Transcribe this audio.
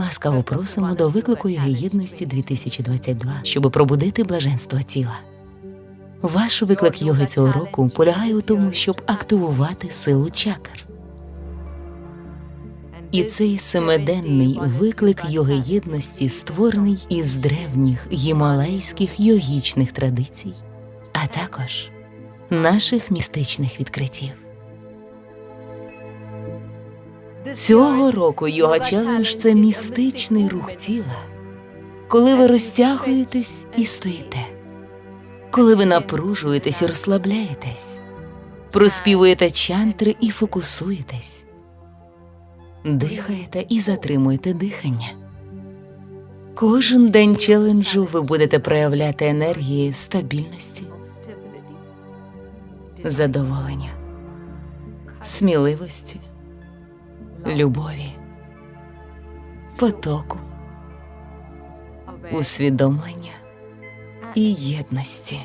Ласкаво просимо до виклику Йоги єдності 2022, щоб пробудити блаженство тіла. Ваш виклик йоги цього року полягає у тому, щоб активувати силу чакр. І цей семиденний виклик йоги єдності створений із древніх гімалайських йогічних традицій, а також наших містичних відкриттів. Цього року йога челендж це містичний рух тіла, коли ви розтягуєтесь і стоїте, коли ви напружуєтесь і розслабляєтесь, проспівуєте чантри і фокусуєтесь, дихаєте і затримуєте дихання. Кожен день челенджу ви будете проявляти енергії стабільності, задоволення, сміливості, любові, потоку, усвідомлення і єдності.